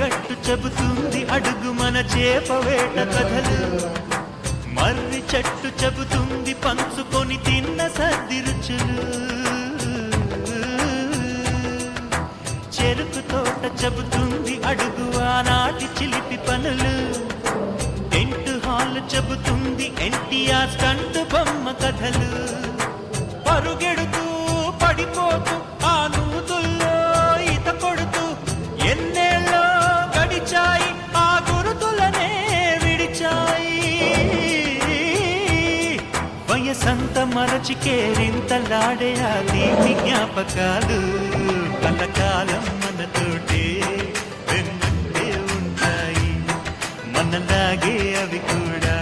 కట్టు చెబుతుంది అడుగు మన చేపవేట కథలు. మర్రి చెట్టు చెబుతుంది పంచుకొని తిన్న సర్ది రుచులు. చెరుకు తోట చెబుతుంది అడుగు ఆనాటి చిలిపి పనులు. టెంట్ హాల్ చెబుతుంది ఎన్టీఆర్ స్టంట్ బొమ్మ కథలు. పరుగెడుతూ వయసంత మరచి కేరింతలాడే ఆ తీపి జ్ఞాపకాలు. కలకాలం మనతోటే వెన్నంటే ఉంటాయి. మనలాగే అవి కూడా